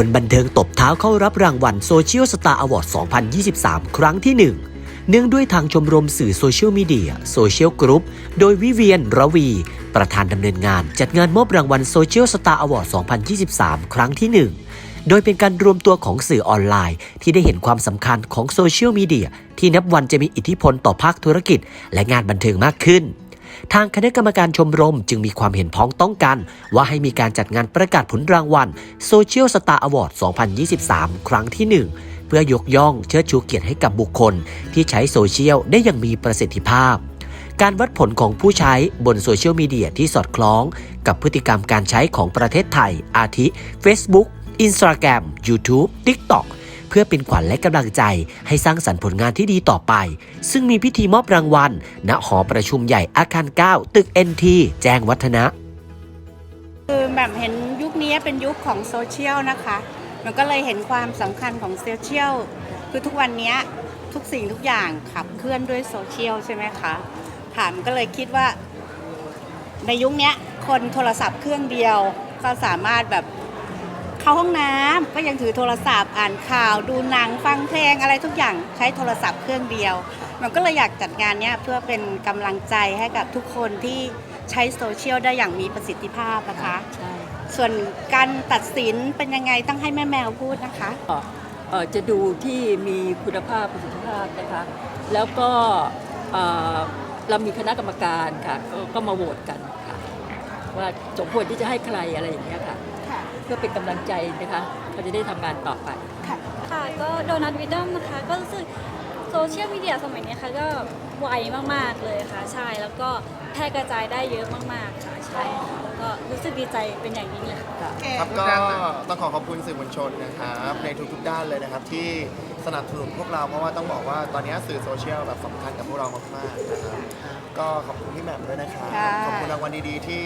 คนบันเทิงตบเท้าเข้ารับรางวัลโซเชียลสตาร์อวอร์ด 2023 ครั้งที่ 1 เนื่องด้วยทางชมรมสื่อโซเชียลมีเดียโซเชียลกรุ๊ปโดยวิเวียนระวี ประธานดำเนินงาน จัดงานมอบรางวัลโซเชียลสตาร์อวอร์ด 2023 ครั้งที่ 1 โดยเป็นการรวมตัวของสื่อออนไลน์ ที่ได้เห็นความสำคัญของโซเชียลมีเดียที่นับวันจะมีอิทธิพลต่อภาคธุรกิจ และงานบันเทิงมากขึ้น ทางคณะกรรมการชมรมจึงมีความเห็นพ้องต้องกัน ว่าให้มีการจัดงานประกาศผลรางวัล Social Star Award 2023 ครั้งที่ 1 เพื่อยกย่องเชิดชูเกียรติให้กับบุคคล ที่ใช้โซเชียลได้อย่างมีประสิทธิภาพ การวัดผลของผู้ใช้บนโซเชียลมีเดียที่สอดคล้อง กับพฤติกรรมการใช้ของประเทศไทย อาทิ Facebook Instagram YouTube TikTok เพื่อเป็นขวัญและกำลังใจ ให้สร้างสรรค์ผลงานที่ดีต่อไป ซึ่งมีพิธีมอบรางวัล ณหอประชุมใหญ่อาคาร 9 ตึก NT แจ้งวัฒนะ คือแบบเห็นยุคนี้เป็นยุคของโซเชียลนะคะ มันก็เลยเห็นความสำคัญของโซเชียลคือทุกวันนี้ทุกสิ่งทุกอย่างขับเคลื่อนด้วยโซเชียลใช่ไหมคะค่ะมันก็เลยคิดว่า ในยุคนี้คนโทรศัพท์เครื่องเดียวก็สามารถแบบ เข้าห้องน้ำก็ยังถือโทรศัพท์อ่านข่าวดูหนังฟังเพลงอะไรทุกอย่างใช้โทรศัพท์เครื่องเดียว มันก็เลยอยากจัดงานเนี้ยเพื่อเป็นกำลังใจให้กับทุกคนที่ใช้โซเชียลได้อย่างมีประสิทธิภาพนะคะใช่ส่วนการตัดสินเป็นยังไงต้องให้แม่แมวพูดนะคะเอ่อจะดูที่มีคุณภาพประสิทธิภาพนะคะแล้วก็เอ่อเรามีคณะกรรมการค่ะกก็มาโหวตกันค่ะว่าสมควรที่จะให้ใครอะไรอย่างเงี้ยค่ะเพื่อเป็นกำลังใจนะคะเขาจะได้ทำงานต่อไป ค่ะก็โดนัทวิดดัมนะคะ ก็รู้สึกโซเชียลมีเดียสมัยนี้ค่ะก็ไวมากๆเลยค่ะ ใช่แล้วก็แพร่กระจายได้เยอะมากๆค่ะใช่ค่ะแล้วก็รู้สึกดีใจเป็นอย่างยิ่งเลยค่ะ ครับก็ต้องขอขอบคุณสื่อมวลชนนะครับในทุกๆด้านเลยนะครับ ที่สนับสนุนพวกเราเพราะว่าต้องบอกว่าตอนนี้สื่อโซเชียลแบบสำคัญกับพวกเรามากๆนะครับก็ขอบคุณพี่แหม่มด้วยนะครับค่ะ ขอบคุณรางวัลดีๆที่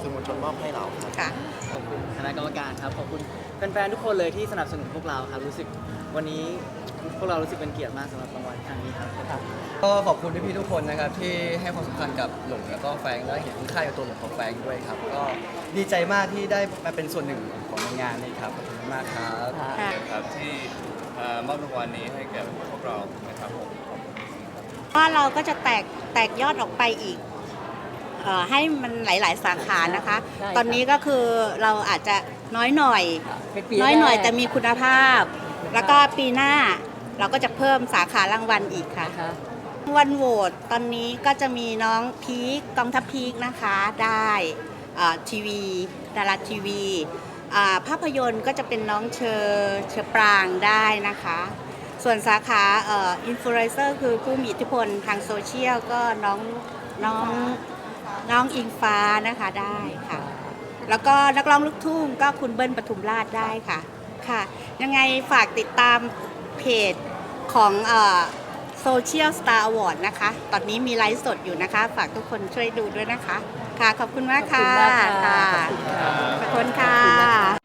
สื่อมวลชนมอบให้เราครับ ค่ะขอบ คุณคณะกรรมการครับขอบคุณแฟนๆทุกคนเลยที่สนับสนุนพวกเราครับรู้สึกวันนี้พวกเรารู้สึกเป็นเกียรติมากสำหรับรางวัลครั้งนี้ครับก็ขอบคุณพี่ๆทุกคนนะครับที่ให้ความสำคัญกับหลงแล้วก็แฟรงค์และเห็นคุณค่าในตัวหลงของแฟรงค์ด้วยครับ ก็ดีใจมากที่ได้มาเป็นส่วนหนึ่งของงานนี้ครับขอบคุณมากครับครับที่เอ่อมอบรางวัลนี้ให้แก่พวกเรานะครับผมว่าเราก็จะแตกแตกยอดออกไปอีกเอ่อให้มันหลาย ๆ สาขานะคะ ได้ค่ะ ตอนนี้ก็คือเราอาจจะน้อยหน่อย เป็นปีน้อยหน่อยแรก แต่มีคุณภาพ แล้วก็ปีหน้าเราก็จะเพิ่มสาขารางวัลอีกค่ะ นะคะวันโหวตตอนนี้ก็จะมีน้องพีคกองทัพพีคนะคะ ได้อ่าทีวีดาราทีวีอ่าภาพยนตร์ก็จะเป็นน้องเชอเชอปรางได้นะคะ ส่วนสาขาอินฟลูเอนเซอร์คือผู้มีอิทธิพลทางโซเชียลก็น้องน้อง น้องอิงฟ้านะคะได้ค่ะ แล้วก็นักร้องลูกทุ่งก็คุณเบิ้ลปทุมราชได้ค่ะค่ะ ยังไงฝากติดตามเพจของโซเชียลสตาร์อวอร์ดนะคะ ตอนนี้มีไลฟ์สดอยู่นะคะ ฝากทุกคนช่วยดูด้วยนะคะ ค่ะ ขอบคุณมากค่ะขอบคุณมากค่ะขอบคุณค่ะขอบคุณนะคะ